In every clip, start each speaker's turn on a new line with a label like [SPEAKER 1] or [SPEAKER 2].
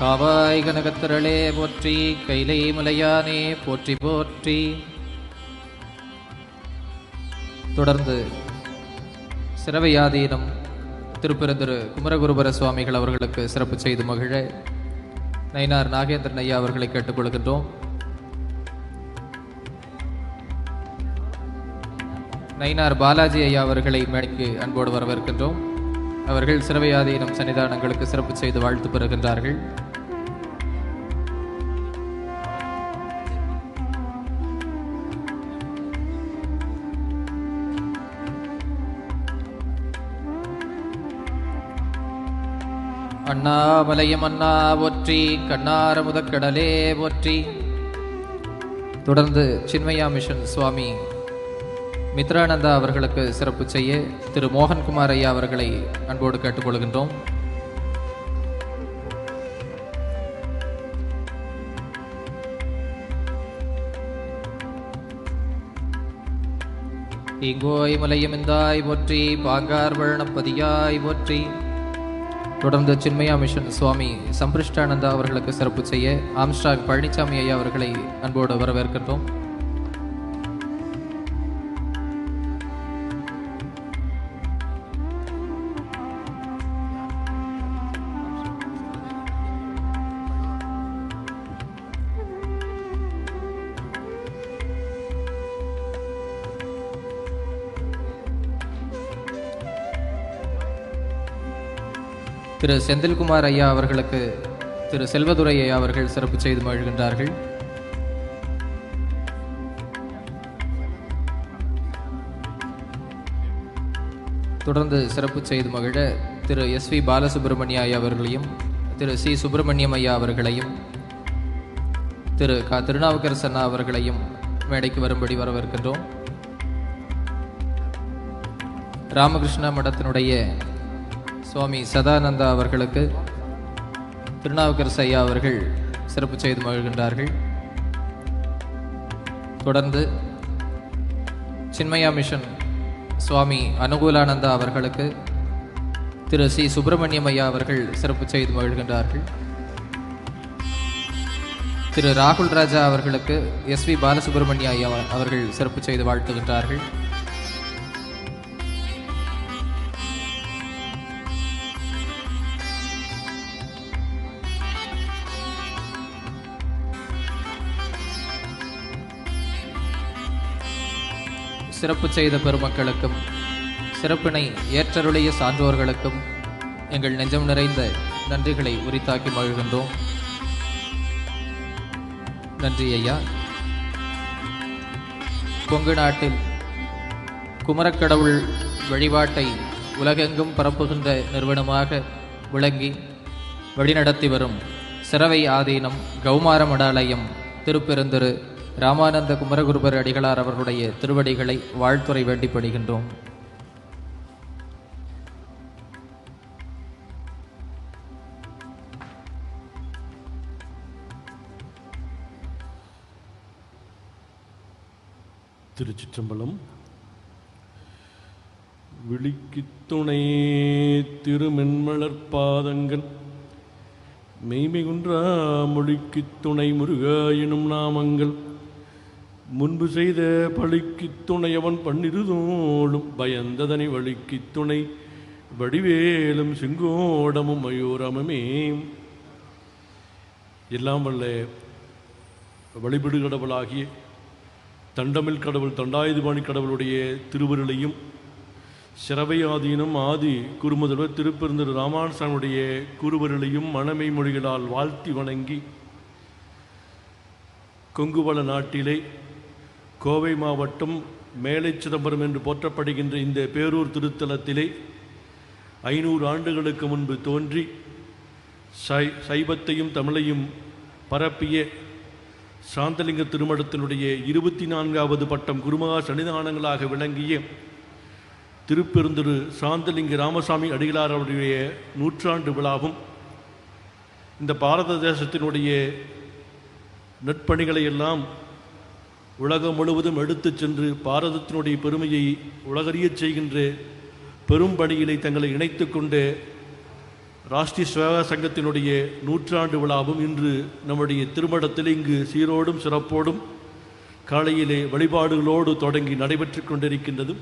[SPEAKER 1] காவாய் கனகத்திரளே போற்றி கைலை மலையானே போற்றி போற்றி. தொடர்ந்து சிறவையாதீனம் திருப்பெருந்திரு குமரகுருபர சுவாமிகள் அவர்களுக்கு சிறப்பு செய்து மகிழ. நயினார் நாகேந்திரன் ஐயா அவர்களை கேட்டுக்கொள்கின்றோம் நயினார் பாலாஜி ஐயா அவர்களை மேடைக்கு அன்போடு வரவேற்கின்றோம். அவர்கள் சிறவையாதீனம் சன்னிதானங்களுக்கு சிறப்பு செய்து வாழ்த்து பெறுகின்றார்கள். அண்ணாமலையம் அண்ணா போற்றி கண்ணார முதக்கடலே ஒற்றி தொடர்ந்து சின்மயா மிஷன் சுவாமி மித்ரானந்தா அவர்களுக்கு சிறப்பு செய்ய திரு மோகன்குமார் ஐயா அவர்களை அன்போடு கேட்டுக்கொள்கின்றோம். இங்கோய் மலையமிந்தாய் போற்றி பாங்கார் வழனப்பதியாய் போற்றி. தொடர்ந்து சின்மயா மிஷன் சுவாமி சம்பிருஷ்டானந்தா அவர்களுக்கு சிறப்பு செய்ய ஆம்ஸ்டாக் பழனிசாமி ஐயா அவர்களை அன்போடு வரவேற்கின்றோம். திரு செந்தில்குமார் ஐயா அவர்களுக்கு திரு செல்வதுரை ஐயா அவர்கள் சிறப்பு செய்து மகிழ்கின்றார்கள். தொடர்ந்து சிறப்பு செய்து மகிழ திரு எஸ் வி பாலசுப்ரமணிய ஐயா அவர்களையும் திரு சி சுப்பிரமணியம் ஐயா அவர்களையும் திரு க திருநாவுக்கரசு அண்ணா அவர்களையும் மேடைக்கு வரும்படி வரவேற்கின்றோம். ராமகிருஷ்ண மடத்தினுடைய சுவாமி சதானந்தா அவர்களுக்கு திருநாவுக்கரசு ஐயா அவர்கள் சிறப்பு செய்து மகிழ்கின்றார்கள். தொடர்ந்து சின்மயா மிஷன் சுவாமி அனுகூலானந்தா அவர்களுக்கு திரு சி. சுப்பிரமணியம் ஐயா அவர்கள் சிறப்பு செய்து மகிழ்கின்றார்கள். திரு ராகுல் ராஜா அவர்களுக்கு எஸ். வி. பாலசுப்ரமணிய ஐயா அவர்கள் சிறப்பு செய்து வாழ்த்துகின்றார்கள். சிறப்பு செய்த பெருமக்களுக்கும் சிறப்பினை ஏற்றருளிய சான்றோர்களுக்கும் எங்கள் நெஞ்சம் நிறைந்த நன்றிகளை உரித்தாக்கி மகிழ்கின்றோம். நன்றி ஐயா. கொங்கு நாட்டில் குமரக்கடவுள் வழிபாட்டை உலகெங்கும் பரப்புகின்ற நிறுவனமாக விளங்கி வழிநடத்தி வரும் சிறவை ஆதீனம் கௌமார மடாலயம் திருப்பெருந்திரு ராமானந்த குமரகுருபர் அடிகளார் அவர்களுடைய திருவடிகளை வாழ்த்துறை வேண்டி படுகின்றோம்
[SPEAKER 2] திருச்சிற்றம்பலம். விழிக்குத் துணை திருமென்மலர் பாதங்கள். மெய்மிகுன்றா மொழிக்கு துணை முருகா எனும் நாமங்கள். முன்பு செய்த பழிக்குத் துணையவன் பன்னிருதோளும் பயந்ததனை வழிக்குத் துணை வடிவேலும் செங்கோடமும் மயூரமுமே எல்லாம் வல்ல வழிபடு கடவுளாகிய தண்டமில் கடவுள் தண்டாயுதபாணி கடவுளுடைய திருவருளையும் சிறவையாதீனம் ஆதி குருமுதல்வர் திருப்பெருந்தர் ராமானுசாமியுடைய குருவருளையும் மணமை மொழிகளால் வாழ்த்தி வணங்கி கொங்குவள நாட்டிலே கோவை மாவட்டம் மேலை சிதம்பரம் என்று போற்றப்படுகின்ற இந்த பேரூர் திருத்தலத்திலே ஐநூறு ஆண்டுகளுக்கு முன்பு தோன்றி சை சைவத்தையும் தமிழையும் பரப்பிய சாந்தலிங்க திருமடத்தினுடைய இருபத்தி நான்காவது பட்டம் குருமகா சன்னிதானங்களாக விளங்கிய திருப்பெருந்திரு சாந்தலிங்க ராமசாமி அடிகளார் அவருடைய நூற்றாண்டு விழாவும் இந்த பாரத தேசத்தினுடைய நட்பணிகளை எல்லாம் உலகம் முழுவதும் எடுத்துச் சென்று பாரதத்தினுடைய பெருமையை உலகறியச் செய்கின்ற பெரும் பணியிலே தங்களை இணைத்து கொண்டு ராஷ்டிரிய சேவா சங்கத்தினுடைய நூற்றாண்டு விழாவும் இன்று நம்முடைய திருமணத்தில் இங்கு சீரோடும் சிறப்போடும் காலையிலே வழிபாடுகளோடு தொடங்கி நடைபெற்று கொண்டிருக்கின்றது.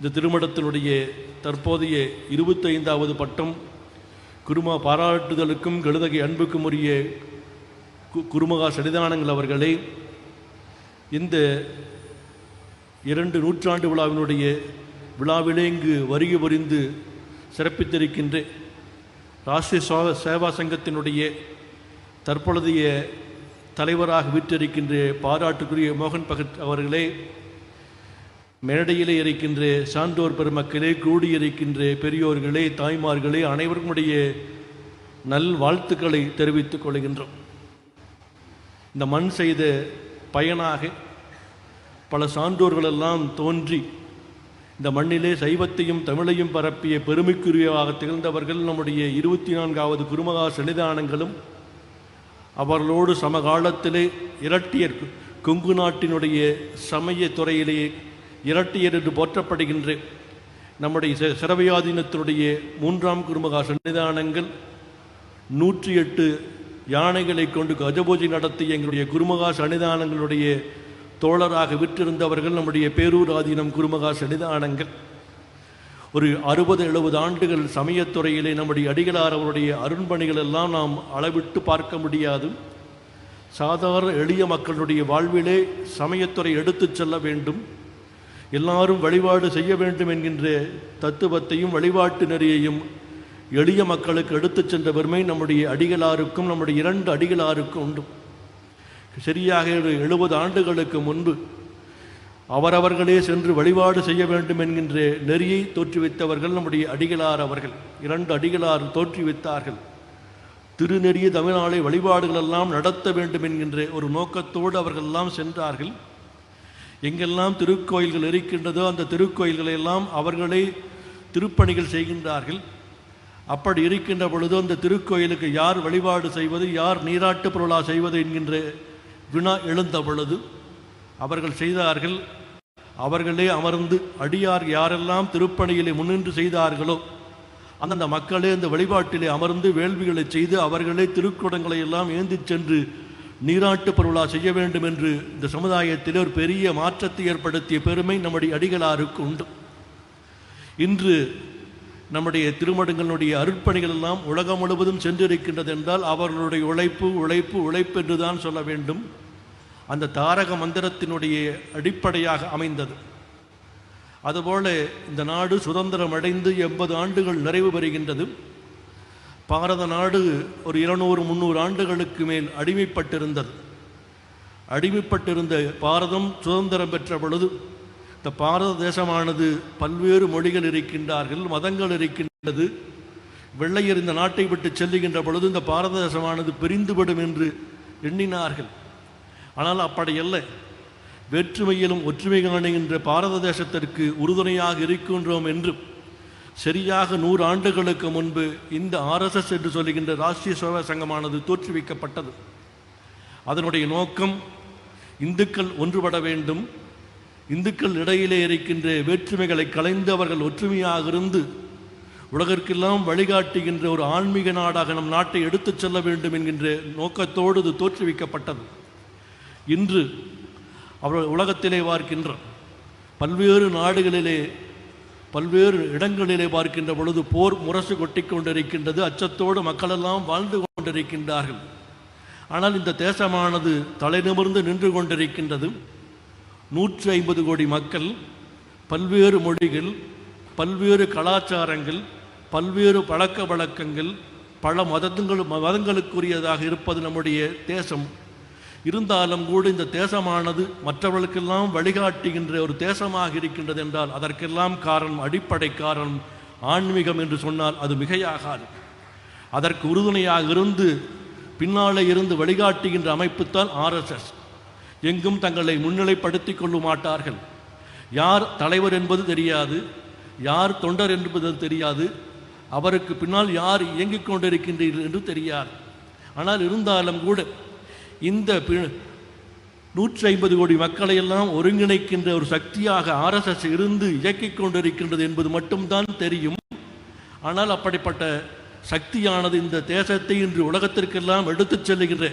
[SPEAKER 2] இந்த திருமணத்தினுடைய தற்போதைய இருபத்தைந்தாவது பட்டம் குருமா பாராட்டுதலுக்கும் கழுதகை அன்புக்கும் உரிய கு- குருமகா சரிதானங்கள் அவர்களே இந்த இரண்டு நூற்றாண்டு விழாவினுடைய விழாவிலே இங்கு வருகை புரிந்து சிறப்பித்திருக்கின்ற ராஷ்டிரிய சோ- சேவா சங்கத்தினுடைய தற்பொழுதைய தலைவராக வீற்றிருக்கின்ற பாராட்டுக்குரிய மோகன் பகத் அவர்களே மேடையிலே இருக்கின்ற சான்றோர் பெருமக்களே கூடியிருக்கின்ற பெரியோர்களே தாய்மார்களே அனைவருக்குடைய நல் வாழ்த்துக்களை தெரிவித்துக் கொள்கின்றோம். இந்த மண் செய்த பயனாக பல சான்றோர்களெல்லாம் தோன்றி இந்த மண்ணிலே சைவத்தையும் தமிழையும் பரப்பிய பெருமைக்குரியவாக திகழ்ந்தவர்கள் நம்முடைய இருபத்தி நான்காவது குருமகா சன்னிதானங்களும் அவர்களோடு சமகாலத்திலே இரட்டியர் கொங்கு நாட்டினுடைய சமய துறையிலேயே இரட்டியர் என்று போற்றப்படுகின்ற நம்முடைய ச- சிறவையாதீனத்தினுடைய மூன்றாம் குருமகா சன்னிதானங்கள் நூற்றி எட்டு யானைகளை கொண்டு கஜபூஜை நடத்தி எங்களுடைய குருமகா சன்னிதானங்களுடைய தோழராக விற்றிருந்தவர்கள் நம்முடைய பேரூர் ஆதீனம் குருமகா சன்னிதானங்கள். ஒரு அறுபது எழுபது ஆண்டுகள் சமயத்துறையிலே நம்முடைய அடிகளார் அவருடைய அருண்பணிகள் எல்லாம் நாம் அளவிட்டு பார்க்க முடியாது. சாதாரண எளிய மக்களுடைய வாழ்விலே சமயத்துறை எடுத்துச் செல்ல வேண்டும். எல்லாரும் வழிபாடு செய்ய வேண்டும் என்கின்ற தத்துவத்தையும் வழிபாட்டு நெறியையும் எளிய மக்களுக்கு எடுத்துச் சென்ற பெருமை நம்முடைய அடிகளாருக்கும் நம்முடைய இரண்டு அடிகளாருக்கும் உண்டு. சரியாக ஒரு எழுபது ஆண்டுகளுக்கு முன்பு அவரவர்களே சென்று வழிபாடு செய்ய வேண்டும் என்கின்ற நெறியை தோற்றுவித்தவர்கள் நம்முடைய அடிகளார் அவர்கள். இரண்டு அடிகளார் தோற்றுவித்தார்கள். திருநெறிய தமிழ்நாளை வழிபாடுகள் எல்லாம் நடத்த வேண்டும் என்கின்ற ஒரு நோக்கத்தோடு அவர்கள் எல்லாம் சென்றார்கள். எங்கெல்லாம் திருக்கோயில்கள் இருக்கின்றதோ அந்த திருக்கோயில்களை எல்லாம் அவர்களே திருப்பணிகள் செய்கின்றார்கள். அப்படி இருக்கின்ற பொழுது அந்த திருக்கோயிலுக்கு யார் வழிபாடு செய்வது யார் நீராட்டு பொருளா செய்வது என்கின்ற வினா எழுந்த பொழுது அவர்கள் செய்தார்கள். அவர்களே அமர்ந்து அடியார் யாரெல்லாம் திருப்பணியிலே முன்னின்று செய்தார்களோ அந்தந்த மக்களே அந்த வழிபாட்டிலே அமர்ந்து வேள்விகளை செய்து அவர்களே திருக்குடங்களை எல்லாம் ஏந்திச் சென்று நீராட்டு பொருளா செய்ய வேண்டும் என்று இந்த சமுதாயத்தில் ஒரு பெரிய மாற்றத்தை ஏற்படுத்திய பெருமை நம்முடைய அடிகளாருக்கு உண்டு. இன்று நம்முடைய திருமடங்களுடைய அருட்பணிகள் எல்லாம் உலகம் முழுவதும் சென்றிருக்கின்றது என்றால் அவர்களுடைய உழைப்பு உழைப்பு உழைப்பு என்று தான் சொல்ல வேண்டும். அந்த தாரக மந்திரத்தினுடைய அடிப்படையாக அமைந்தது. அதுபோல இந்த நாடு சுதந்திரம் அடைந்து எண்பது ஆண்டுகள் நிறைவு பெறுகின்றது. பாரத நாடு ஒரு இருநூறு முந்நூறு ஆண்டுகளுக்கு மேல் அடிமைப்பட்டிருந்தது. அடிமைப்பட்டிருந்த பாரதம் சுதந்திரம் பெற்ற பொழுது இந்த பாரத தேசமானது பல்வேறு மொழிகள் இருக்கின்றார்கள் மதங்கள் இருக்கின்றது. வெள்ளையர் இந்த நாட்டை விட்டு செல்லுகின்ற பொழுது இந்த பாரத தேசமானது பிரிந்துவிடும் என்று எண்ணினார்கள். ஆனால் அப்படி அல்ல வேற்றுமையிலும் ஒற்றுமை காணுகின்ற பாரத தேசத்திற்கு உறுதுணையாக இருக்கின்றோம் என்றும் சரியாக நூறு ஆண்டுகளுக்கு முன்பு இந்த ஆர்எஸ்எஸ் என்று சொல்லுகின்ற ராஷ்டிரிய சேவா சங்கமானது தோற்றுவிக்கப்பட்டது. அதனுடைய நோக்கம் இந்துக்கள் ஒன்றுபட வேண்டும் இந்துக்கள் இடையிலே இருக்கின்ற வேற்றுமைகளை கலைந்து அவர்கள் ஒற்றுமையாக இருந்து உலகிற்கெல்லாம் வழிகாட்டுகின்ற ஒரு ஆன்மீக நாடாக நம் நாட்டை எடுத்துச் செல்ல வேண்டும் என்கின்ற நோக்கத்தோடு இது தோற்றுவிக்கப்பட்டது. இன்று அவர்கள் உலகத்திலே பார்க்கின்ற பல்வேறு நாடுகளிலே பல்வேறு இடங்களிலே பார்க்கின்ற பொழுது போர் முரசு கொட்டி கொண்டிருக்கின்றது. அச்சத்தோடு மக்களெல்லாம் வாழ்ந்து கொண்டிருக்கின்றார்கள். ஆனால் இந்த தேசமானது தலைநிமிர்ந்து நின்று கொண்டிருக்கின்றது. நூற்றி ஐம்பது கோடி மக்கள் பல்வேறு மொழிகள் பல்வேறு கலாச்சாரங்கள் பல்வேறு பழக்க வழக்கங்கள் பல மதங்களும் மதங்களுக்குரியதாக இருப்பது நம்முடைய தேசம். இருந்தாலும் கூட இந்த தேசமானது மற்றவர்களுக்கெல்லாம் வழிகாட்டுகின்ற ஒரு தேசமாக இருக்கின்றது என்றால் அதற்கெல்லாம் காரணம் அடிப்படை காரணம் ஆன்மீகம் என்று சொன்னால் அது மிகையாகாது. அதற்கு உறுதுணையாக இருந்து பின்னாலே இருந்து வழிகாட்டுகின்ற அமைப்புத்தான் ஆர்எஸ்எஸ் எங்கும் தங்களை முன்னிலைப்படுத்திக் கொள்ள மாட்டார்கள் யார் தலைவர் என்பது தெரியாது யார் தொண்டர் என்பது தெரியாது அவருக்கு பின்னால் யார் இயங்கிக் கொண்டிருக்கின்றீர்கள் என்று தெரியாது. ஆனால் இருந்தாலும் கூட இந்த பி- நூற்றி ஐம்பது கோடி மக்களை எல்லாம் ஒருங்கிணைக்கின்ற ஒரு சக்தியாக ஆர்எஸ்எஸ் இருந்து இயக்கிக் கொண்டிருக்கின்றது என்பது மட்டும்தான் தெரியும். ஆனால் அப்படிப்பட்ட சக்தியானது இந்த தேசத்தை இன்று உலகத்திற்கெல்லாம் எடுத்துச் செல்லுகின்ற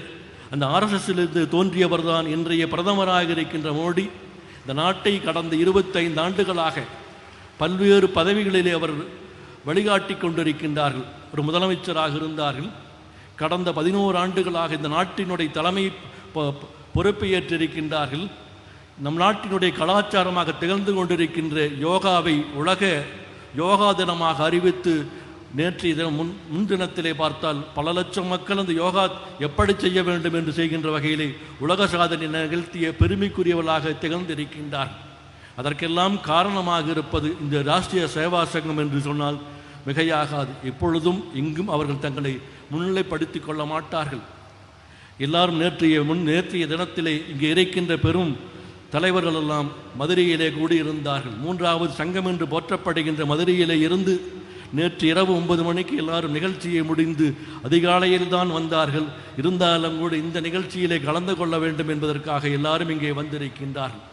[SPEAKER 2] அந்த ஆர்எஸ்எஸ்ஸிலிருந்து தோன்றியவர் தான் இன்றைய பிரதமராக இருக்கின்ற மோடி. இந்த நாட்டை கடந்த இருபத்தைந்து ஆண்டுகளாக பல்வேறு பதவிகளிலே அவர் வழிகாட்டி கொண்டிருக்கின்றார்கள். ஒரு முதலமைச்சராக இருந்தார்கள். கடந்த பதினோரு ஆண்டுகளாக இந்த நாட்டினுடைய தலைமை பொ- பொறுப்பை ஏற்றிருக்கின்றார்கள். நம் நாட்டினுடைய கலாச்சாரமாக திகழ்ந்து கொண்டிருக்கின்ற யோகாவை உலக யோகா தினமாக அறிவித்து நேற்று தினம் முன் முன்தினத்திலே பார்த்தால் பல லட்சம் மக்கள் அந்த யோகா எப்படி செய்ய வேண்டும் என்று செய்கின்ற வகையிலே உலக சாதனை நிகழ்த்திய பெருமைக்குரியவர்களாக திகழ்ந்திருக்கின்றார் அதற்கெல்லாம் காரணமாக இருப்பது இந்த ராஷ்டிரிய சேவா சங்கம் என்று சொன்னால் மிகையாகாது. எப்பொழுதும் இங்கும் அவர்கள் தங்களை முன்னிலைப்படுத்திக் கொள்ள மாட்டார்கள். எல்லாரும் நேற்றைய முன் நேற்றைய தினத்திலே இங்கே இருக்கின்ற பெரும் தலைவர்கள் எல்லாம் மதுரையிலே கூடியிருந்தார்கள். மூன்றாவது சங்கம் என்று போற்றப்படுகின்ற மதுரையிலே இருந்து நேற்று இரவு ஒன்பது மணிக்கு எல்லாரும் நிகழ்ச்சியை முடிந்து அதிகாலையில் தான் வந்தார்கள். இருந்தாலும் கூட இந்த நிகழ்ச்சியிலே கலந்து கொள்ள வேண்டும் என்பதற்காக எல்லாரும் இங்கே வந்திருக்கின்றார்கள்.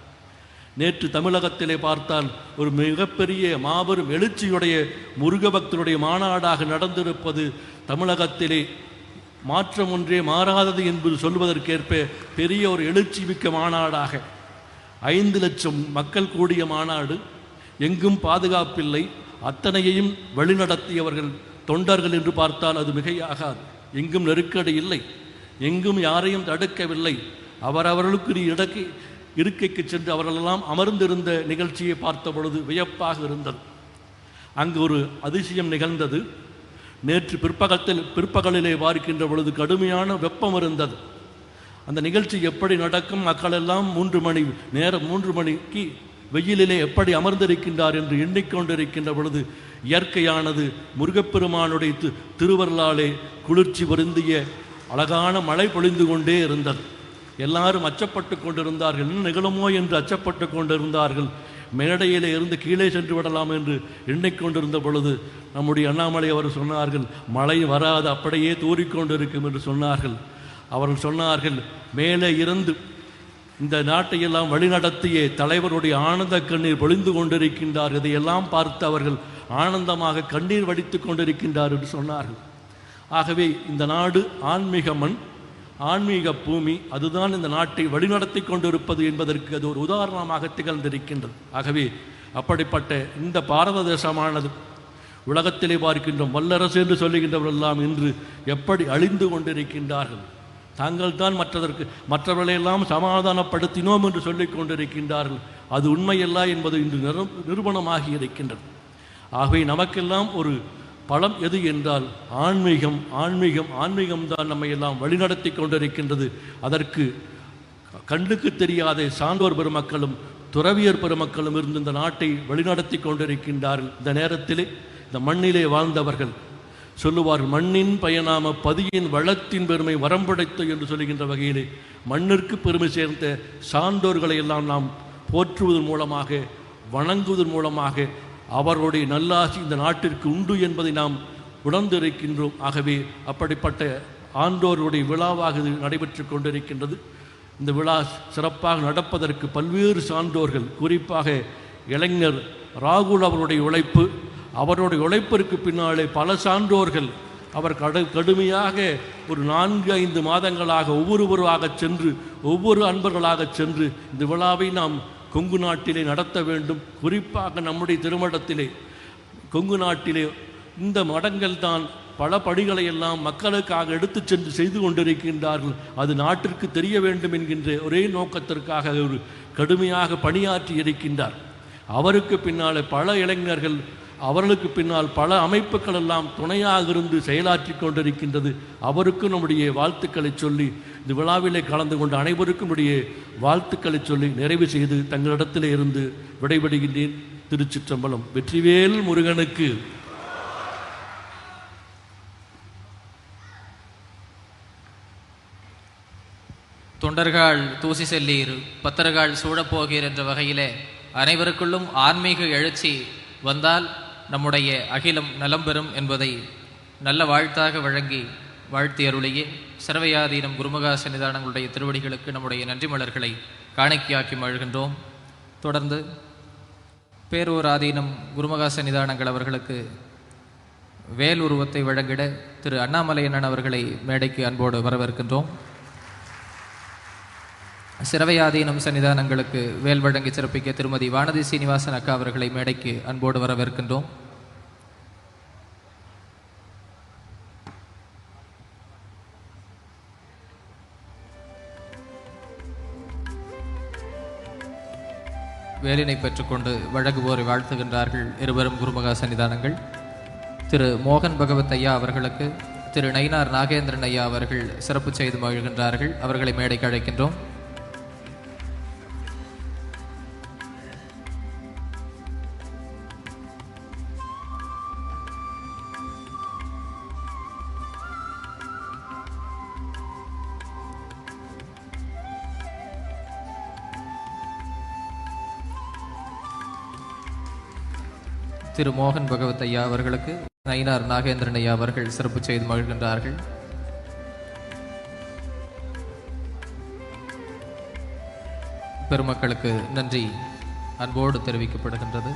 [SPEAKER 2] நேற்று தமிழகத்திலே பார்த்தால் ஒரு மிகப்பெரிய மாபெரும் எழுச்சியுடைய முருக பக்தருடைய மாநாடாக நடந்திருப்பது தமிழகத்திலே மாற்றம் ஒன்றே மாறாதது என்பது சொல்வதற்கேற்ப பெரிய ஒரு எழுச்சி மிக்க மாநாடாக. ஐந்து லட்சம் மக்கள் கூடிய மாநாடு எங்கும் பாதுகாப்பில்லை. அத்தனையையும் வழிநடத்தியவர்கள் தொண்டர்கள் என்று பார்த்தால் அது மிகையாகாது. எங்கும் நெருக்கடி இல்லை. எங்கும் யாரையும் தடுக்கவில்லை. அவரவர்களுக்கு இடக்கை இருக்கைக்கு சென்று அவர்களெல்லாம் அமர்ந்திருந்த நிகழ்ச்சியை பார்த்த பொழுது வியப்பாக இருந்தது. அங்கு ஒரு அதிசயம் நிகழ்ந்தது. நேற்று பிற்பகத்தில் பிற்பகலிலே பார்க்கின்ற பொழுது கடுமையான வெப்பம் இருந்தது. அந்த நிகழ்ச்சி எப்படி நடக்கும்? மக்களெல்லாம் மூன்று மணி நேரம் மூன்று மணிக்கு வெயிலிலே எப்படி அமர்ந்திருக்கின்றார் என்று எண்ணிக்கொண்டிருக்கின்ற பொழுது இயற்கையானது முருகப்பெருமானுடைய திரு திருவருளாலே குளிர்ச்சி வருந்திய அழகான மழை பொழிந்து கொண்டே இருந்தது. எல்லாரும் அச்சப்பட்டு கொண்டிருந்தார்கள். என்ன நிகழுமோ என்று அச்சப்பட்டு கொண்டிருந்தார்கள். மேடையிலே இருந்து கீழே சென்று விடலாம் என்று எண்ணிக்கொண்டிருந்த பொழுது நம்முடைய அண்ணாமலை அவர் சொன்னார்கள் மழை வராது அப்படியே தூறிக்கொண்டிருக்கும் என்று சொன்னார்கள். அவர்கள் சொன்னார்கள் மேலே இருந்து இந்த நாட்டையெல்லாம் வழிநடத்திய தலைவருடைய ஆனந்த கண்ணீர் பொழிந்து கொண்டிருக்கின்றார். இதையெல்லாம் பார்த்து அவர்கள் ஆனந்தமாக கண்ணீர் வடித்து கொண்டிருக்கின்றார் என்று சொன்னார்கள். ஆகவே இந்த நாடு ஆன்மீக மண் ஆன்மீக பூமி அதுதான் இந்த நாட்டை வழிநடத்தி கொண்டிருப்பது என்பதற்கு அது ஒரு உதாரணமாக திகழ்ந்திருக்கின்றது. ஆகவே அப்படிப்பட்ட இந்த பாரத தேசமானது உலகத்திலே பார்க்கின்றோம் வல்லரசு என்று சொல்லுகின்றவர்கள் எல்லாம் இன்று எப்படி அழிந்து கொண்டிருக்கின்றார்கள்? தாங்கள் தான் மற்றதற்கு மற்றவர்களையெல்லாம் சமாதானப்படுத்தினோம் என்று சொல்லிக் கொண்டிருக்கின்றார்கள். அது உண்மையல்ல என்பது இன்று நிரு நிரூபணமாகி இருக்கின்றது. ஆகவே நமக்கெல்லாம் ஒரு பலம் எது என்றால் ஆன்மீகம் ஆன்மீகம் ஆன்மீகம் தான் நம்மை எல்லாம் வழிநடத்தி கொண்டிருக்கின்றது. அதற்கு கண்ணுக்கு தெரியாத சான்றோர் பெருமக்களும் துறவியர் பெருமக்களும் இருந்து இந்த நாட்டை வழிநடத்தி கொண்டிருக்கின்றார்கள். இந்த நேரத்திலே இந்த மண்ணிலே வாழ்ந்தவர்கள் சொல்லுவார் மண்ணின் பயனாம பதியின் வளத்தின் பெருமை வரம்படைத்த என்று சொல்லுகின்ற வகையிலே மண்ணிற்கு பெருமை சேர்ந்த சான்றோர்களை எல்லாம் நாம் போற்றுவதன் மூலமாக வணங்குவதன் மூலமாக அவருடைய நல்லாசி இந்த நாட்டிற்கு உண்டு என்பதை நாம் உணர்ந்திருக்கின்றோம். ஆகவே அப்படிப்பட்ட ஆண்டோருடைய விழாவாக இது நடைபெற்று கொண்டிருக்கின்றது. இந்த விழா சிறப்பாக நடப்பதற்கு பல்வேறு சான்றோர்கள் குறிப்பாக இளைஞர் ராகுல் அவருடைய உழைப்பு அவருடைய உழைப்பிற்கு பின்னாலே பல சான்றோர்கள் அவர் கடு கடுமையாக ஒரு நான்கு ஐந்து மாதங்களாக ஒவ்வொருவராக சென்று ஒவ்வொரு அன்பர்களாக சென்று இந்த விழாவை நாம் கொங்கு நாட்டிலே நடத்த வேண்டும். குறிப்பாக நம்முடைய திருமணத்திலே கொங்கு நாட்டிலே இந்த மடங்கள் தான் பல படிகளை எல்லாம் மக்களுக்காக எடுத்து சென்று செய்து கொண்டிருக்கின்றார்கள். அது நாட்டிற்கு தெரிய வேண்டும் என்கின்ற ஒரே நோக்கத்திற்காக ஒரு கடுமையாக பணியாற்றி இருக்கின்றார். அவருக்கு பின்னாலே பல இளைஞர்கள் அவர்களுக்கு பின்னால் பல அமைப்புகள் எல்லாம் துணையாக இருந்து செயலாற்றி கொண்டிருக்கின்றது. அவருக்கு நம்முடைய வாழ்த்துக்களை சொல்லி இந்த விழாவிலே கலந்து கொண்ட அனைவருக்கும் நம்முடைய வாழ்த்துக்களை சொல்லி நிறைவு செய்து தங்களிடத்திலே இருந்து விடைபெறுகின்றேன். திருச்சிற்றம்பலம் வெற்றிவேல் முருகனுக்கு.
[SPEAKER 1] தொண்டர்கள் தூசி செல்லீர் பத்தர்கள் சூழப்போகீர் என்ற வகையிலே அனைவருக்குள்ளும் ஆன்மீக எழுச்சி வந்தால் நம்முடைய அகிலம் நலம் பெறும் என்பதை நல்ல வாழ்த்தாக வழங்கி வாழ்த்தி அருளியே சர்வயாதீனம் குருமகா சன்னிதானங்களுடைய திருவடிகளுக்கு நம்முடைய நன்றி மலர்களை காணிக்கையாக்கி மழுகின்றோம் தொடர்ந்து பேரூர் ஆதீனம் குருமகா சன்னிதானங்கள் அவர்களுக்கு வேல் உருவத்தை வழங்கிட திரு அண்ணாமலையண்ணன் அவர்களை மேடைக்கு அன்போடு வரவேற்கின்றோம். சிறவையாதீனம் சன்னிதானங்களுக்கு வேல் வழங்கி சிறப்பிக்க திருமதி வானதி சீனிவாசன் அக்கா அவர்களை மேடைக்கு அன்போடு வரவேற்கின்றோம். வேலினை பெற்றுக்கொண்டு வழங்குவோரை வாழ்த்துகின்றார்கள் இருவரும் குருமகா சன்னிதானங்கள். திரு மோகன் பகவத் ஐயா அவர்களுக்கு திரு நயினார் நாகேந்திரன் ஐயா அவர்கள் சிறப்பு செய்து மகிழ்கின்றார்கள். அவர்களை மேடைக்கு அழைக்கின்றோம். திரு மோகன் பகவத் ஐயா அவர்களுக்கு நயினார் நாகேந்திரன் ஐயா அவர்கள் சிறப்பு செய்து மகிழ்கின்றார்கள். பெருமக்களுக்கு நன்றி. அன்போடு தெரிவிக்கப்படுகின்றது.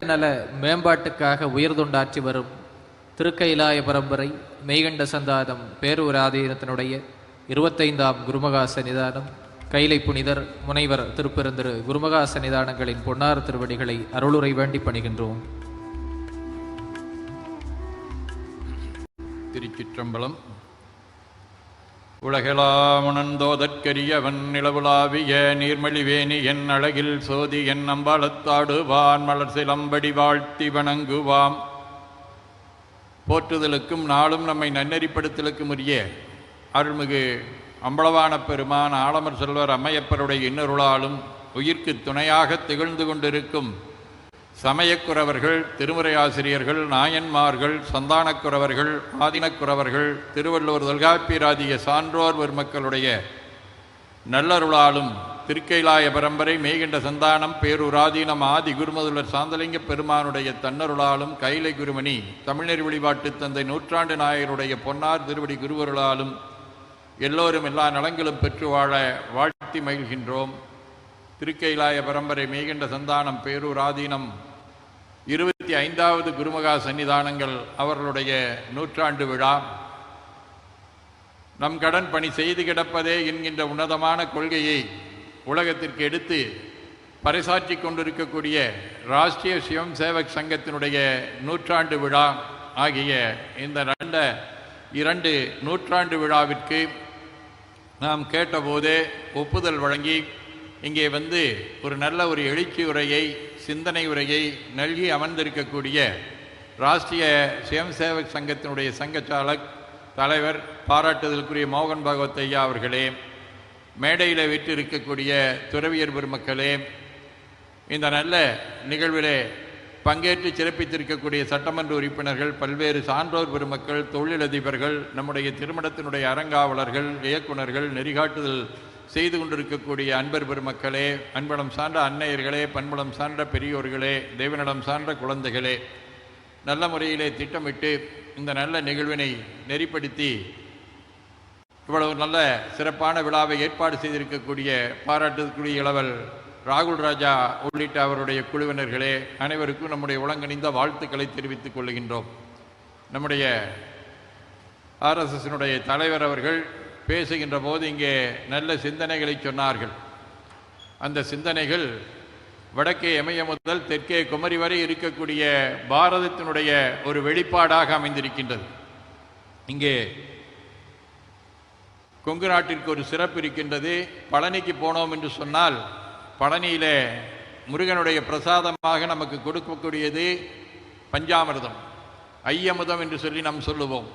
[SPEAKER 1] நல மேம்பாட்டுக்காக உயர்தொண்டாற்றி வரும் திருக்கைலாய பரம்பரை மெய்கண்ட சந்தாதம் பேரூராதீனத்தினுடைய இருபத்தைந்தாம் குருமகாச நிதானம் கைலை புனிதர் முனைவர் திருப்பெருந்திரு குருமகா சன்னிதானங்களின் பொன்னார் திருவடிகளை அருளுரை வேண்டி பணிகின்றோம்.
[SPEAKER 3] திருச்சிற்றம்பலம். உலகெலாமுணந்தோதற்கரியவன் நிலவுலாவிய நீர்மலிவேணி என் அழகில் சோதி என் அம்பாளத்தாடுவான் மலர் சிலம்படி வாழ்த்தி வணங்குவாம். போற்றுதலுக்கும் நாளும் நம்மை நன்னெறிப்படுத்தலுக்கும் உரிய அருள்மிகு அம்பளவான பெருமான் ஆலமர் செல்வர் அம்மையப்பருடைய இன்னருளாலும் உயிர்க்கு துணையாக திகழ்ந்து கொண்டிருக்கும் சமயக்குறவர்கள் திருமுறை ஆசிரியர்கள் நாயன்மார்கள் சந்தானக்குறவர்கள் ஆதினக்குறவர்கள் திருவள்ளுவர் தொல்காப்பியராதிய சான்றோர் பெருமக்களுடைய நல்லருளாலும் திருக்கைலாய பரம்பரை மேகண்ட சந்தானம் பேருராதீனம் ஆதி குருமதுலர் சாந்தலிங்க பெருமானுடைய தன்னருளாலும் கைலை குருமணி தமிழர் வழிபாட்டு தந்தை நூற்றாண்டு நாயருடைய பொன்னார் திருவடி குருவருளாலும் எல்லோரும் எல்லா நலங்களும் பெற்று வாழ வாழ்த்தி மகிழ்கின்றோம். திருக்கைலாய பரம்பரை மேகண்ட சந்தானம் பேரூராதீனம் இருபத்தி ஐந்தாவது குருமகா சன்னிதானங்கள் அவர்களுடைய நூற்றாண்டு விழா. நம் கடன் பணி செய்து கிடப்பதே என்கின்ற உன்னதமான கொள்கையை உலகத்திற்கு எடுத்து பறைசாற்றி கொண்டிருக்கக்கூடிய ராஷ்டிரிய சிவம் சேவக் சங்கத்தினுடைய நூற்றாண்டு விழா ஆகிய இந்த நடந்த இரண்டு நூற்றாண்டு விழாவிற்கு நாம் கேட்டபோதே ஒப்புதல் வழங்கி இங்கே வந்து ஒரு நல்ல ஒரு எழுச்சி உரையை சிந்தனை உரையை நல்கி அமர்ந்திருக்கக்கூடிய ராஷ்டிரிய சுயம்சேவக் சங்கத்தினுடைய சங்கச்சாலக் தலைவர் பாராட்டுதலுக்குரிய மோகன் பகவத் ஐயா அவர்களே மேடையில் விற்றிருக்கக்கூடிய துறவியர் பெருமக்களே இந்த நல்ல நிகழ்விலே பங்கேற்று சிறப்பித்திருக்கக்கூடிய சட்டமன்ற உறுப்பினர்கள் பல்வேறு சான்றோர் பெருமக்கள் தொழிலதிபர்கள் நம்முடைய திருமணத்தினுடைய அறங்காவலர்கள் இயக்குனர்கள் நெறிகாட்டுதல் செய்து கொண்டிருக்கக்கூடிய அன்பர் பெருமக்களே அன்படம் சார்ந்த அன்னையர்களே பண்பலம் சார்ந்த பெரியோர்களே தெய்வநலம் சார்ந்த குழந்தைகளே நல்ல முறையிலே திட்டமிட்டு இந்த நல்ல நிகழ்வினை நெறிப்படுத்தி இவ்வளவு நல்ல சிறப்பான விழாவை ஏற்பாடு செய்திருக்கக்கூடிய பாராட்டுக்குரிய இளவல் ராகுல் ராஜா உள்ளிட்ட அவருடைய குழுவினர்களே அனைவருக்கும் நம்முடைய உலங்கணிந்த வாழ்த்துக்களை தெரிவித்துக் கொள்கின்றோம். நம்முடைய ஆர்எஸ்எஸ்னுடைய தலைவர் அவர்கள் பேசுகின்ற போது இங்கே நல்ல சிந்தனைகளை சொன்னார்கள். அந்த சிந்தனைகள் வடக்கே எமய முதல் தெற்கே குமரி வரை இருக்கக்கூடிய பாரதத்தினுடைய ஒரு வெளிப்பாடாக அமைந்திருக்கின்றது. இங்கே கொங்கு நாட்டிற்கு ஒரு சிறப்பு இருக்கின்றது. பழனிக்கு போனோம் என்று சொன்னால் பழனியிலே முருகனுடைய பிரசாதமாக நமக்கு கொடுக்கக்கூடியது பஞ்சாமிர்தம். ஐயமுதம் என்று சொல்லி நாம் சொல்லுவோம்.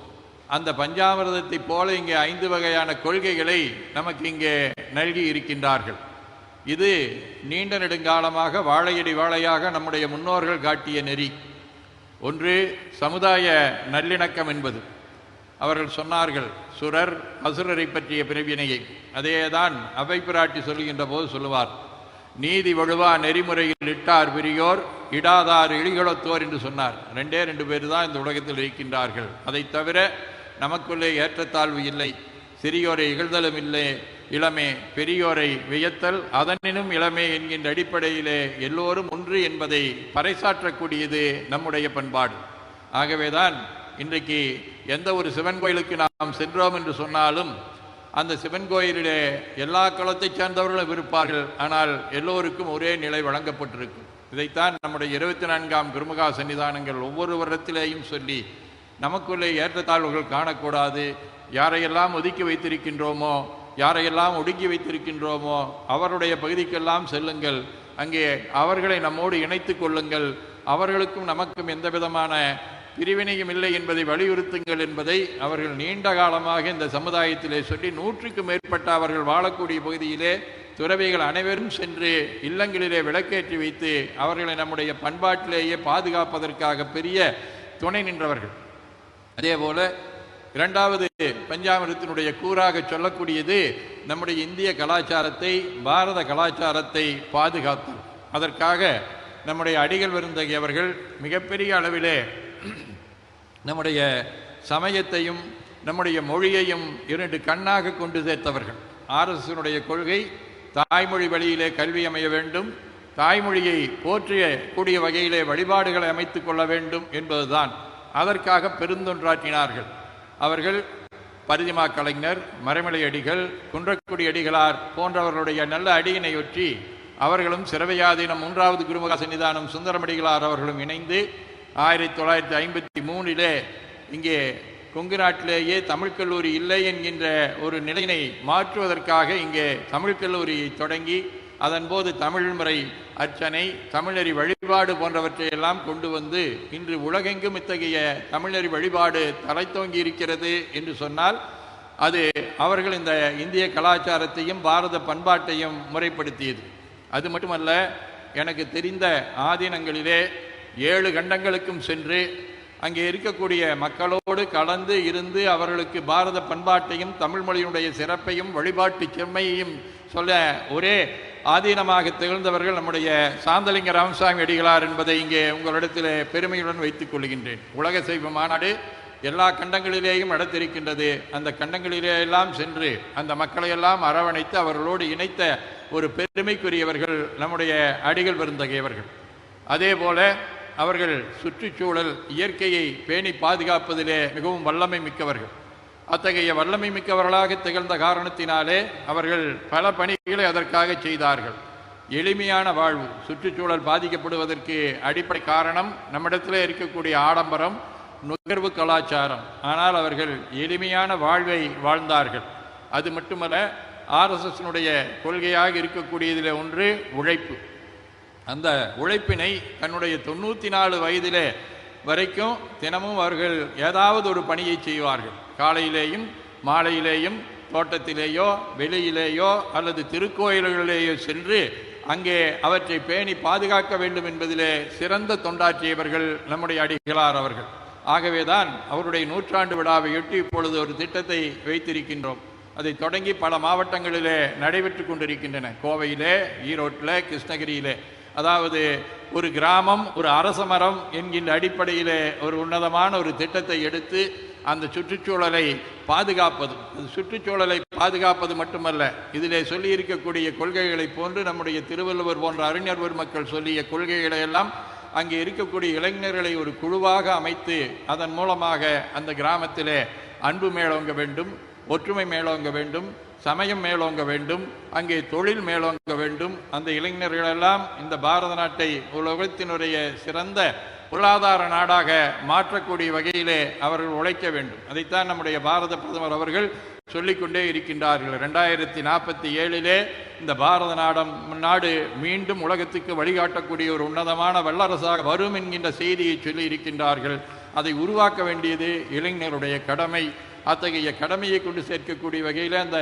[SPEAKER 3] அந்த பஞ்சாமிர்தத்தைப் போல இங்கே ஐந்து வகையான கொள்கைகளை நமக்கு இங்கே நல்கி இருக்கின்றார்கள். இது நீண்ட நெடுங்காலமாக வாழையடி வாழையாக நம்முடைய முன்னோர்கள் காட்டிய நெறி. ஒன்று சமுதாய நல்லிணக்கம் என்பது. அவர்கள் சொன்னார்கள் சுரர் அசுரரை பற்றிய பிரிவினையை அதேதான் அவை பிராட்டி சொல்கின்ற போது சொல்லுவார் நீதி வழுவா நெறிமுறையில் இட்டார் பெரியோர் இடாதார் இழிகளத்தோர் என்று சொன்னார். ரெண்டே ரெண்டு பேர் தான் இந்த உலகத்தில் இருக்கின்றார்கள். அதை தவிர நமக்குள்ளே ஏற்றத்தாழ்வு இல்லை. சிறியோரை இகழ்தலும் இல்லை. இளமே பெரியோரை வியத்தல் அதனினும் இளமே என்கின்ற அடிப்படையிலே எல்லோரும் ஒன்று என்பதை பறைசாற்றக்கூடியது நம்முடைய பண்பாடு. ஆகவேதான் இன்றைக்கு எந்த ஒரு சிவன் கோயிலுக்கு நாம் சென்றோம் என்று சொன்னாலும் அந்த சிவன் கோயிலிலே எல்லா களத்தைச் சேர்ந்தவர்களும் இருப்பார்கள். ஆனால் எல்லோருக்கும் ஒரே நிலை வழங்கப்பட்டிருக்கும். இதைத்தான் நம்முடைய இருபத்தி நான்காம் குருமுகா சன்னிதானங்கள் ஒவ்வொரு வருடத்திலேயும் சொல்லி நமக்குள்ளே ஏற்றத்தாழ்வுகள் காணக்கூடாது. யாரையெல்லாம் ஒதுக்கி வைத்திருக்கின்றோமோ யாரையெல்லாம் ஒடுக்கி வைத்திருக்கின்றோமோ அவருடைய பகுதிக்கெல்லாம் செல்லுங்கள். அங்கே அவர்களை நம்மோடு இணைத்து கொள்ளுங்கள். அவர்களுக்கும் நமக்கும் எந்த விதமான பிரிவினையும் இல்லை என்பதை வலியுறுத்துங்கள் என்பதை அவர்கள் நீண்ட காலமாக இந்த சமுதாயத்திலே சொல்லி நூற்றுக்கும் மேற்பட்ட அவர்கள் வாழக்கூடிய பகுதியிலே துறவிகள் அனைவரும் சென்று இல்லங்களிலே விளக்கேற்றி வைத்து அவர்களை நம்முடைய பண்பாட்டிலேயே பாதுகாப்பதற்காக பெரிய துணை நின்றவர்கள். அதே போல இரண்டாவது பஞ்சாமிரத்தினுடைய கூறாக சொல்லக்கூடியது நம்முடைய இந்திய கலாச்சாரத்தை பாரத கலாச்சாரத்தை பாதுகாத்தல். அதற்காக நம்முடைய அடிகள் விருந்தகியவர்கள் மிகப்பெரிய அளவிலே நம்முடைய சமயத்தையும் நம்முடைய மொழியையும் இரண்டு கண்ணாக கொண்டு சேர்த்தவர்கள். ஆர்எஸ்எனுடைய கொள்கை தாய்மொழி வழியிலே கல்வி அமைய வேண்டும் தாய்மொழியை போற்றிய கூடிய வகையிலே வழிபாடுகளை அமைத்துக் கொள்ள வேண்டும் என்பதுதான். அதற்காக பெருந்தொன்றாற்றினார்கள். அவர்கள் பரிதிமா கலைஞர் மறைமலை அடிகள் குன்றக்குடி அடிகளார் போன்றவர்களுடைய நல்ல அடியினையொற்றி அவர்களும் சிறவையாதீனம் மூன்றாவது குருமுக சன்னிதானம் சுந்தரமடிகளார் அவர்களும் இணைந்து ஆயிரத்தி தொள்ளாயிரத்தி ஐம்பத்தி மூணிலே இங்கே கொங்கு நாட்டிலேயே தமிழ் கல்லூரி இல்லை என்கின்ற ஒரு நிலையினை மாற்றுவதற்காக இங்கே தமிழ் கல்லூரியை தொடங்கி அதன்போது தமிழ் முறை அர்ச்சனை தமிழறி வழிபாடு போன்றவற்றையெல்லாம் கொண்டு வந்து இன்று உலகெங்கும் இத்தகைய தமிழறி வழிபாடு தலைத்தோங்கி இருக்கிறது என்று சொன்னால் அது அவர்கள் இந்த இந்திய கலாச்சாரத்தையும் பாரத பண்பாட்டையும் முறைப்படுத்தியது. அது மட்டுமல்ல எனக்கு தெரிந்த ஆதீனங்களிலே ஏழு கண்டங்களுக்கும் சென்று அங்கே இருக்கக்கூடிய மக்களோடு கலந்து இருந்து அவர்களுக்கு பாரத பண்பாட்டையும் தமிழ் மொழியினுடைய சிறப்பையும் வழிபாட்டு செம்மையையும் சொல்ல ஒரே ஆதீனமாக திகழ்ந்தவர்கள் நம்முடைய சாந்தலிங்க ராமசாமி அடிகளார் என்பதை இங்கே உங்களிடத்தில் பெருமையுடன் வைத்துக் கொள்கின்றேன். உலக சைவ மாநாடு எல்லா கண்டங்களிலேயும் நடத்திருக்கின்றது. அந்த கண்டங்களிலே எல்லாம் சென்று அந்த மக்களையெல்லாம் அரவணைத்து அவர்களோடு இணைத்த ஒரு பெருமைக்குரியவர்கள் நம்முடைய அடிகள் விருந்தகையவர்கள் அதே போல அவர்கள் சுற்றுச்சூழல் இயற்கையை பேணி பாதுகாப்பதிலே மிகவும் வல்லமை மிக்கவர்கள். அத்தகைய வல்லமை மிக்கவர்களாக திகழ்ந்த காரணத்தினாலே அவர்கள் பல பணிகளை அதற்காக செய்தார்கள். எளிமையான வாழ்வு சுற்றுச்சூழல் பாதிக்கப்படுவதற்கு அடிப்படை காரணம் நம்மிடத்தில் இருக்கக்கூடிய ஆடம்பரம் நுகர்வு கலாச்சாரம். ஆனால் அவர்கள் எளிமையான வாழ்வை வாழ்ந்தார்கள். அது மட்டுமல்ல ஆர்எஸ்எஸ்னுடைய கொள்கையாக இருக்கக்கூடியதில் ஒன்று உழைப்பு. அந்த உழைப்பினை தன்னுடைய தொண்ணூற்றி நாலு வயதிலே வரைக்கும் தினமும் அவர்கள் ஏதாவது ஒரு பணியை செய்வார்கள். காலையிலேயும் மாலையிலேயும் தோட்டத்திலேயோ வெளியிலேயோ அல்லது திருக்கோயில்களிலேயோ சென்று அங்கே அவற்றை பேணி பாதுகாக்க வேண்டும் என்பதிலே சிறந்த தொண்டாற்றியவர்கள் நம்முடைய அடிகளார் அவர்கள். ஆகவேதான் அவருடைய நூற்றாண்டு விழாவையொட்டி இப்பொழுது ஒரு திட்டத்தை வைத்திருக்கின்றோம். அதை தொடங்கி பல மாவட்டங்களிலே நடைபெற்று கொண்டிருக்கின்றன. கோவையிலே ஈரோட்டில் கிருஷ்ணகிரியிலே. அதாவது ஒரு கிராமம் ஒரு அரச மரம் என்கின்ற அடிப்படையிலே ஒரு உன்னதமான ஒரு திட்டத்தை எடுத்து அந்த சுற்றுச்சூழலை பாதுகாப்பது. அந்த சுற்றுச்சூழலை பாதுகாப்பது மட்டுமல்ல. இதிலே சொல்லியிருக்கக்கூடிய கொள்கைகளை போன்று நம்முடைய திருவள்ளுவர் போன்ற அறிஞர் பெருமக்கள் சொல்லிய கொள்கைகளை எல்லாம் அங்கே இருக்கக்கூடிய இளைஞர்களை ஒரு குழுவாக அமைத்து அதன் மூலமாக அந்த கிராமத்திலே அன்பு மேலோங்க வேண்டும் ஒற்றுமை மேலோங்க வேண்டும் சமயம் மேலோங்க வேண்டும் அங்கே தொழில் மேலோங்க வேண்டும். அந்த இளைஞர்களெல்லாம் இந்த பாரத நாட்டை உலகத்தினுடைய சிறந்த பொருளாதார நாடாக மாற்றக்கூடிய வகையிலே அவர்கள் உழைக்க வேண்டும். அதைத்தான் நம்முடைய பாரத பிரதமர் அவர்கள் சொல்லிக்கொண்டே இருக்கின்றார்கள். ரெண்டாயிரத்தி நாற்பத்தி ஏழிலே இந்த பாரத நாடம் நாடு மீண்டும் உலகத்துக்கு வழிகாட்டக்கூடிய ஒரு உன்னதமான வல்லரசாக வரும் என்கின்ற செய்தியை சொல்லி இருக்கின்றார்கள் அதை உருவாக்க வேண்டியது இளைஞருடைய கடமை. அத்தகைய கடமையை கொண்டு சேர்க்கக்கூடிய வகையில் அந்த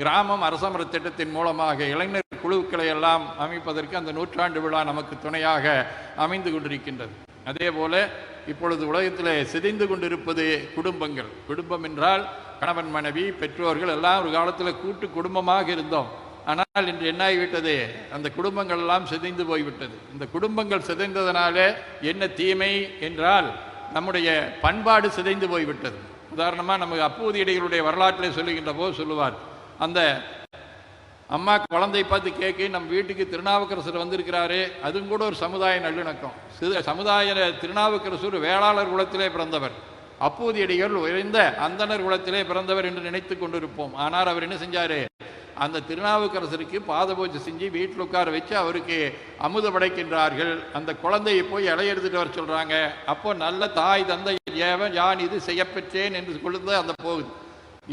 [SPEAKER 3] கிராமம் அரசமர திட்டத்தின் மூலமாக இளைஞர் குழுக்களை எல்லாம் அமைப்பதற்கு அந்த நூற்றாண்டு விழா நமக்கு துணையாக அமைந்து கொண்டிருக்கின்றது. அதே போல இப்பொழுது உலகத்தில் சிதைந்து கொண்டிருப்பது குடும்பங்கள். குடும்பம் என்றால் கணவன் மனைவி பெற்றோர்கள் எல்லாம் ஒரு காலத்தில் கூட்டு குடும்பமாக இருந்தோம். ஆனால் இன்று என்னாகிவிட்டது அந்த குடும்பங்கள் எல்லாம் சிதைந்து போய்விட்டது. இந்த குடும்பங்கள் சிதைந்ததனாலே என்ன தீமை என்றால் நம்முடைய பண்பாடு சிதைந்து போய்விட்டது. உதாரணமாக நமக்கு அப்பூதியடிகளுடைய வரலாற்றிலே சொல்லுகின்ற போது சொல்லுவார் அந்த அம்மா குழந்தை பார்த்து கேட்க நம்ம வீட்டுக்கு திருநாவுக்கரசர் வந்திருக்கிறாரு அதுவும் கூட ஒரு சமுதாய நல்லிணக்கம். சிறு சமுதாய திருநாவுக்கரசர் வேளாளர் குலத்திலே பிறந்தவர். அப்போதியடிகள் உயர்ந்த அந்தணர் குலத்திலே பிறந்தவர் என்று நினைத்து கொண்டிருப்போம். ஆனால் அவர் என்ன செஞ்சாரு? அந்த திருநாவுக்கரசருக்கு பாத பூஜை செஞ்சு வீட்டில் உட்கார வச்சு அவருக்கு அமுத படைக்கின்றார்கள். அந்த குழந்தையை போய் இலையெடுத்துட்டு வர சொல்றாங்க. அப்போ நல்ல தாய் தந்தை ஏவன் யான் இது செய்யப்பெற்றேன் என்று கொழுந்து அந்த போகுது.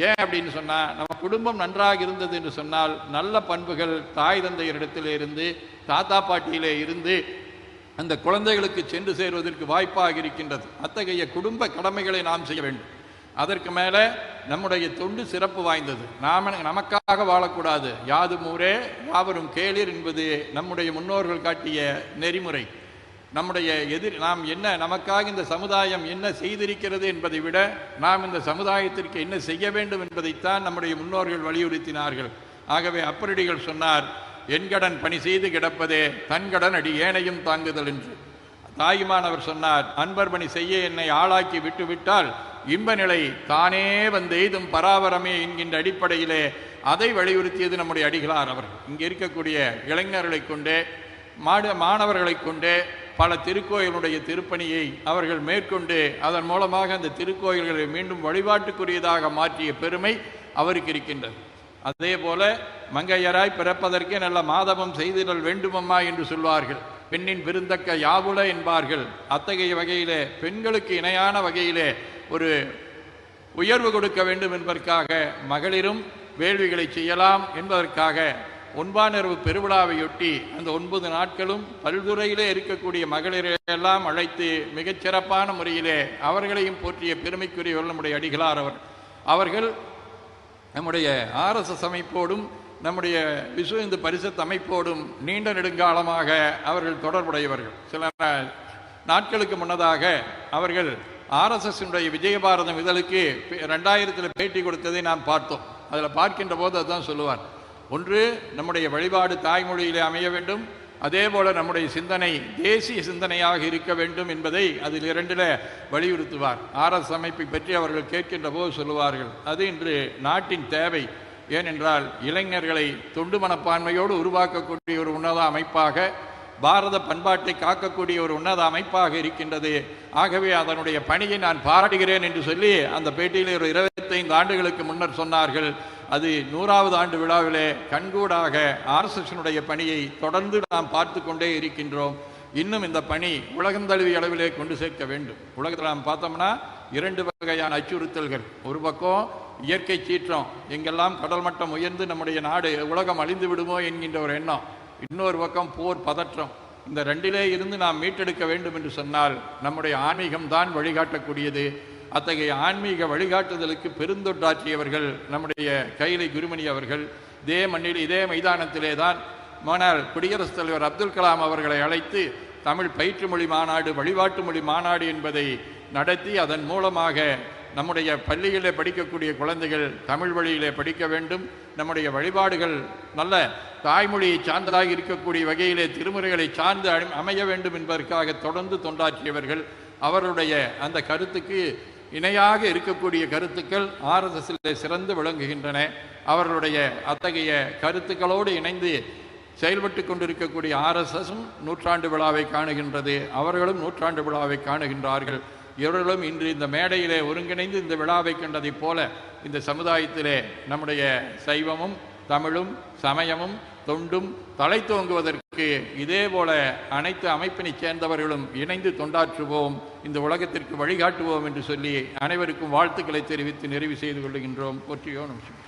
[SPEAKER 3] ஏன் அப்படின்னு சொன்னால் நம்ம குடும்பம் நன்றாக இருந்தது என்று சொன்னால் நல்ல பண்புகள் தாய் தந்தையரிடத்திலே இருந்து தாத்தா பாட்டியிலே இருந்து அந்த குழந்தைகளுக்கு சென்று சேருவதற்கு வாய்ப்பாக இருக்கின்றது. அத்தகைய குடும்ப கடமைகளை நாம் செய்ய வேண்டும். அதற்கு மேலே நம்முடைய தொண்டு சிறப்பு வாய்ந்தது. நாம நமக்காக வாழக்கூடாது. யாது ஊரே யாவரும் கேளிர் என்பது நம்முடைய முன்னோர்கள் காட்டிய நெறிமுறை. நம்முடைய எதிர் நாம் என்ன நமக்காக இந்த சமுதாயம் என்ன செய்திருக்கிறது என்பதை விட நாம் இந்த சமுதாயத்திற்கு என்ன செய்ய வேண்டும் என்பதைத்தான் நம்முடைய முன்னோர்கள் வலியுறுத்தினார்கள். ஆகவே அப்பரடிகள் சொன்னார் என்கடன் பணி செய்து கிடப்பதே தன்கடன் அடி ஏனையும் தாங்குதல் என்று. தாயுமானவர் சொன்னார் அன்பர் பணி செய்ய என்னை ஆளாக்கி விட்டுவிட்டால் இன்ப நிலை தானே வந்து எய்தும் பராபரமே என்கின்ற அடிப்படையிலே அதை வலியுறுத்தியது நம்முடைய அடிகளார் அவர் இங்கே இருக்கக்கூடிய இளைஞர்களை கொண்டே மாடு மாணவர்களை கொண்டே பல திருக்கோயிலுடைய திருப்பணியை அவர்கள் மேற்கொண்டு அதன் மூலமாக அந்த திருக்கோயில்களை மீண்டும் வழிபாட்டுக்குரியதாக மாற்றிய பெருமை அவருக்கு இருக்கின்றது. அதே போல மங்கையராய் பிறப்பதற்கே நல்ல மாதவம் செய்திடல் வேண்டுமம்மா என்று சொல்வார்கள். பெண்ணின் விருந்தக்க யாவுல என்பார்கள். அத்தகைய வகையிலே பெண்களுக்கு இணையான வகையிலே ஒரு உயர்வு கொடுக்க வேண்டும் என்பதற்காக மகளிரும் வேள்விகளை செய்யலாம் என்பதற்காக ஒன்பானிரவு பெருவிழாவையொட்டி அந்த ஒன்பது நாட்களும் பல்துறையிலே இருக்கக்கூடிய மகளிரையெல்லாம் அழைத்து மிகச்சிறப்பான முறையிலே அவர்களையும் போற்றிய பெருமைக்குரியவர்கள் நம்முடைய அடிகளார் அவர். அவர்கள் நம்முடைய ஆர்எஸ்எஸ் அமைப்போடும் நம்முடைய விஸ்வ இந்து பரிசத் அமைப்போடும் நீண்ட நெடுங்காலமாக அவர்கள் தொடர்புடையவர்கள். சில நாட்களுக்கு முன்னதாக அவர்கள் ஆர்எஸ்எஸ்னுடைய விஜயபாரதம் இதழுக்கு பே- ரெண்டாயிரத்தில் பேட்டி கொடுத்ததை நாம் பார்த்தோம். அதில் பார்க்கின்ற போது அதுதான் சொல்லுவார். ஒன்று நம்முடைய வழிபாடு தாய்மொழியிலே அமைய வேண்டும். அதே போல நம்முடைய சிந்தனை தேசிய சிந்தனையாக இருக்க வேண்டும் என்பதை அதில் இரண்டில் வலியுறுத்துவார். ஆர்எஸ் அமைப்பை பற்றி அவர்கள் கேட்கின்ற போது சொல்லுவார்கள். அது இன்று நாட்டின் தேவை. ஏனென்றால் இளைஞர்களை தொண்டு மனப்பான்மையோடு உருவாக்கக்கூடிய ஒரு உன்னத அமைப்பாக பாரத பண்பாட்டை காக்கக்கூடிய ஒரு உன்னத அமைப்பாக இருக்கின்றது. ஆகவே அதனுடைய பணியை நான் பாராட்டுகிறேன் என்று சொல்லி அந்த பேட்டியில் ஒரு இருபத்தைந்து ஆண்டுகளுக்கு முன்னர் சொன்னார்கள். அது நூறாவது ஆண்டு விழாவிலே கண்கூடாக ஆர்எஸ்எஸ்னுடைய பணியை தொடர்ந்து நாம் பார்த்து கொண்டே இருக்கின்றோம். இன்னும் இந்த பணி உலகந்தழுவிய அளவிலே கொண்டு சேர்க்க வேண்டும். உலகத்தில் நாம் பார்த்தோம்னா இரண்டு வகையான அச்சுறுத்தல்கள். ஒரு பக்கம் இயற்கை சீற்றம் எங்கெல்லாம் கடல் மட்டம் உயர்ந்து நம்முடைய நாடு உலகம் அழிந்து விடுமோ என்கின்ற ஒரு எண்ணம். இன்னொரு பக்கம் போர் பதற்றம். இந்த ரெண்டிலே இருந்து நாம் மீட்டெடுக்க வேண்டும் என்று சொன்னால் நம்முடைய ஆன்மீகம் தான் வழிகாட்டக்கூடியது. அத்தகைய ஆன்மீக வழிகாட்டுதலுக்கு பெருந்தொற்றாற்றியவர்கள் நம்முடைய கைலை குருமணி அவர்கள் இதே மண்ணில் இதே மைதானத்திலே தான் மன்னர் குடியரசுத் தலைவர் அப்துல் கலாம் அவர்களை அழைத்து தமிழ் பயிற்று மொழி மாநாடு வழிபாட்டு மொழி மாநாடு என்பதை நடத்தி அதன் மூலமாக நம்முடைய பள்ளியிலே படிக்கக்கூடிய குழந்தைகள் தமிழ் வழியிலே படிக்க வேண்டும். நம்முடைய வழிபாடுகள் நல்ல தாய்மொழியை சார்ந்ததாக இருக்கக்கூடிய வகையிலே திருமுறைகளை சார்ந்து அமை- அமைய வேண்டும் என்பதற்காக தொடர்ந்து தொண்டாற்றியவர்கள். அவருடைய அந்த கருத்துக்கு இணையாக இருக்கக்கூடிய கருத்துக்கள் ஆர்எஸ்எஸ்ஸில் சிறந்து விளங்குகின்றன. அவர்களுடைய அத்தகைய கருத்துக்களோடு இணைந்து செயல்பட்டு கொண்டிருக்கக்கூடிய ஆர்எஸ்எஸும் நூற்றாண்டு விழாவை காணுகின்றது. அவர்களும் நூற்றாண்டு விழாவை காணுகின்றார்கள். இவர்களும் இன்று இந்த மேடையிலே ஒருங்கிணைந்து இந்த விழாவை கண்டதைப் போல இந்த சமுதாயத்திலே நம்முடைய சைவமும் தமிழும் சமயமும் தொண்டும் தலை தோங்குவதற்கு இதே போல அனைத்து அமைப்பினைச் சேர்ந்தவர்களும் இணைந்து தொண்டாற்றுவோம் இந்த உலகத்திற்கு வழிகாட்டுவோம் என்று சொல்லி அனைவருக்கும் வாழ்த்துக்களை தெரிவித்து நிறைவு செய்து கொள்கின்றோம். ஒற்றியோ நிமிஷம்